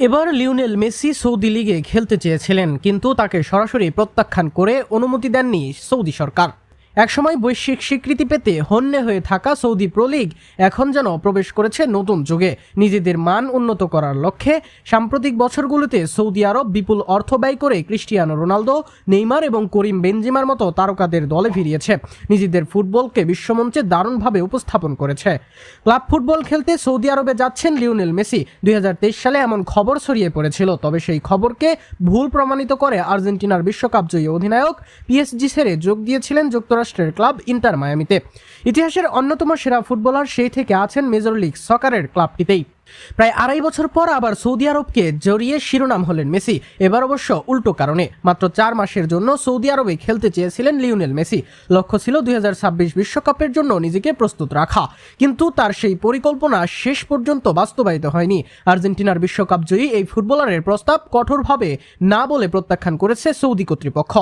এবার Lionel Messi Saudi লিগে খেলতে চেয়েছিলেন, কিন্তু তাকে সরাসরি প্রত্যাখ্যান করে অনুমতি দেননি সৌদি সরকার। একসময় বৈশ্বিক স্বীকৃতি পেতে হন্যে হয়ে থাকা সৌদি প্রো লিগ এখন যেন প্রবেশ করেছে নতুন যুগে। নিজেদের মান উন্নত করার লক্ষ্যে সাম্প্রতিক বছরগুলোতে সৌদি আরব বিপুল অর্থ ব্যয় করে ক্রিস্টিয়ানো রোনালদো, নেইমার এবং করিম বেনজিমার মতো তারকাদের দলে ফিরিয়েছে নিজেদের ফুটবলকে বিশ্বমঞ্চে দারুণভাবে উপস্থাপন করেছে। ক্লাব ফুটবল খেলতে সৌদি আরবে যাচ্ছেন লিওনেল মেসি। দুই হাজার তেইশ সালে এমন খবর ছড়িয়ে পড়েছিল, তবে সেই খবরকে ভুল প্রমাণিত করে আর্জেন্টিনার বিশ্বকাপ জয়ী অধিনায়ক পিএসজি ছেড়ে যোগ দিয়েছিলেন যুক্তরাষ্ট্রের ক্লাব ইন্টার মায়ামিতে। ইতিহাসের অন্যতম সেরা ফুটবলার সেই থেকে আছেন মেজর লিগ সকারের ক্লাবটিতেই। প্রায় আড়াই বছর পর আবার সৌদি আরবকে জড়িয়ে শিরোনাম হলেন মেসি, এবার অবশ্য উল্টো কারণে। মাত্র চার মাসের জন্য সৌদি আরবে খেলতে চেয়েছিলেন লিওনেল মেসি। লক্ষ্য ছিল দুই বিশ্বকাপের জন্য নিজেকে প্রস্তুত রাখা। কিন্তু তার সেই পরিকল্পনা শেষ পর্যন্ত বাস্তবায়িত হয়নি। আর্জেন্টিনার বিশ্বকাপ জয়ী এই ফুটবলারের প্রস্তাব কঠোরভাবে না বলে প্রত্যাখ্যান করেছে সৌদি কর্তৃপক্ষ।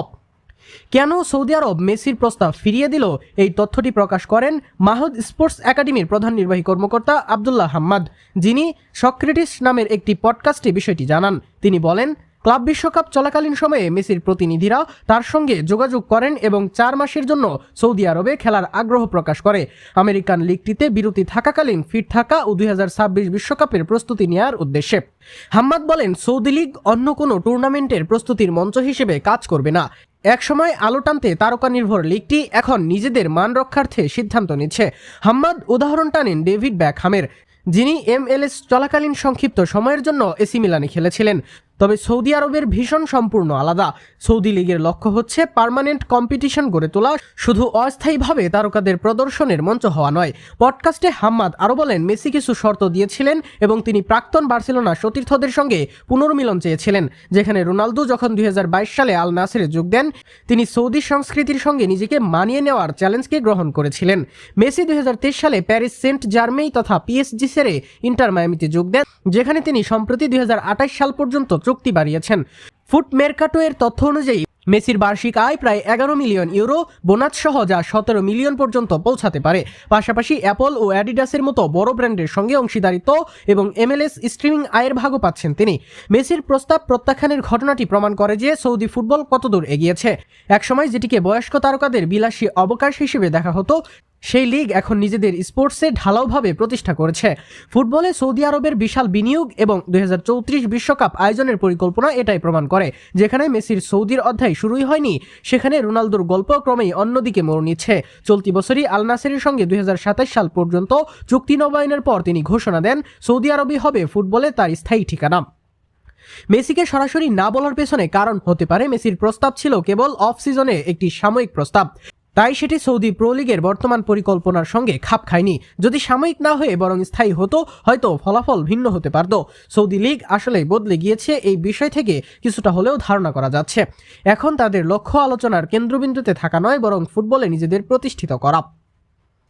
কেন সৌদি আরব মেসির প্রস্তাব ফিরিয়ে দিল? এই তথ্যটি প্রকাশ করেন মাহুদ স্পোর্টস একাডেমির প্রধান নির্বাহী কর্মকর্তা আবদুল্লাহ হাম্মাদ। যিনি সক্রেটিস নামের একটি পডকাস্টে বিষয়টি জানান। তিনি বলেন, ক্লাব বিশ্বকাপ চলাকালীন সময়ে মেসির প্রতিনিধিরা তার সঙ্গে যোগাযোগ করেন এবং চার মাসের জন্য সৌদি আরবে খেলার আগ্রহ প্রকাশ করে। আমেরিকান লিগটিতে বিরতি থাকাকালীন ফিট থাকা ও দুই বিশ্বকাপের প্রস্তুতি নেওয়ার উদ্দেশ্যে। হাম্মাদ বলেন, সৌদি লীগ অন্য কোনো টুর্নামেন্টের প্রস্তুতির মঞ্চ হিসেবে কাজ করবে না। একসময় আলো টানতে তারকা নির্ভর লিগটি এখন নিজেদের মান রক্ষার্থে সিদ্ধান্ত নিচ্ছে। হাম্মাদ উদাহরণ টানেন ডেভিড ব্যাকহামের, যিনি এমএলএস চলাকালীন সংক্ষিপ্ত সময়ের জন্য এসি মিলানে খেলেছিলেন। তবে সৌদি আরবের ভীষণ সম্পূর্ণ আলাদা। সৌদি লীগের লক্ষ্য হচ্ছে পার্মানেন্ট কম্পিটিশন গড়ে তোলা, শুধু অস্থায়ীভাবে তারকাদের প্রদর্শনের মঞ্চ হওয়া নয়। পডকাস্টে হাম্মাদ আরও বলেন, মেসি কিছু শর্ত দিয়েছিলেন এবং তিনি প্রাক্তন বার্সেলোনা সতীর্থদের সঙ্গে পুনর্মিলন চেয়েছিলেন, যেখানে রোনালদো যখন দুই হাজার বাইশ সালে আল নাসেরে যোগ দেন, তিনি সৌদি সংস্কৃতির সঙ্গে নিজেকে মানিয়ে নেওয়ার চ্যালেঞ্জকে গ্রহণ করেছিলেন। মেসি দুই হাজার তেইশ সালে প্যারিস সেন্ট জার্মেই তথা পিএসজি সেরে ইন্টার মায়ামিতে যোগ দেন, যেখানে তিনি সম্প্রতি দুই সাল পর্যন্ত চুক্তি বাড়িয়েছেন। ফুট মেরকাটো এর তথ্য অনুযায়ী, মেসির বার্ষিক আয় প্রায় এগারো মিলিয়ন ইউরো বোনাস সহ যা সতেরো মিলিয়ন পর্যন্ত পৌঁছাতে পারে। পাশাপাশি অ্যাপল ও অ্যাডিডাসের মতো বড় ব্র্যান্ডের সঙ্গে অংশীদারিত্ব এবং এমএলএস স্ট্রিমিং আয়ের ভাগও পাচ্ছেন তিনি। মেসির প্রস্তাব প্রত্যাখ্যানের ঘটনাটি প্রমাণ করে যে সৌদি ফুটবল কতদূর এগিয়েছে। একসময় যেটিকে বয়স্ক তারকাদের বিলাসী অবকাশ হিসেবে দেখা হতো সেই লিগ এখন নিজেদের স্পোর্টসে ঢালাওভাবে প্রতিষ্ঠা করেছে। ফুটবলে সৌদি আরবের বিশাল বিনিয়োগ এবং দুই বিশ্বকাপ আয়োজনের পরিকল্পনা এটাই প্রমাণ করে, যেখানে মেসির সৌদির অধ্যায় শুরুই হয়নি, সেখানে রোনালদোর গল্প ক্রমেই অন্যদিকে মোড় নিচ্ছে। চলতি বছরই আল নাসেরের সঙ্গে দুই হাজার সাতাশ সাল পর্যন্ত চুক্তি নবায়নের পর তিনি ঘোষণা দেন, সৌদি আরবই হবে ফুটবলে তার স্থায়ী ঠিকানা। মেসিকে সরাসরি না বলার পেছনে কারণ হতে পারে মেসির প্রস্তাব ছিল কেবল অফ সিজনে একটি সাময়িক প্রস্তাব। তাই সেটি সৌদি প্রো লিগের বর্তমান পরিকল্পনার সঙ্গে খাপ খায়নি। যদি সাময়িক না হয়ে বরং স্থায়ী হতো, হয়তো ফলাফল ভিন্ন হতে পারত। সৌদি লীগ আসলে বদলে গিয়েছে এই বিষয় থেকে কিছুটা হলেও ধারণা করা যাচ্ছে। এখন তাদের লক্ষ্য আলোচনার কেন্দ্রবিন্দুতে থাকা নয়, বরং ফুটবলে নিজেদের প্রতিষ্ঠিত করা।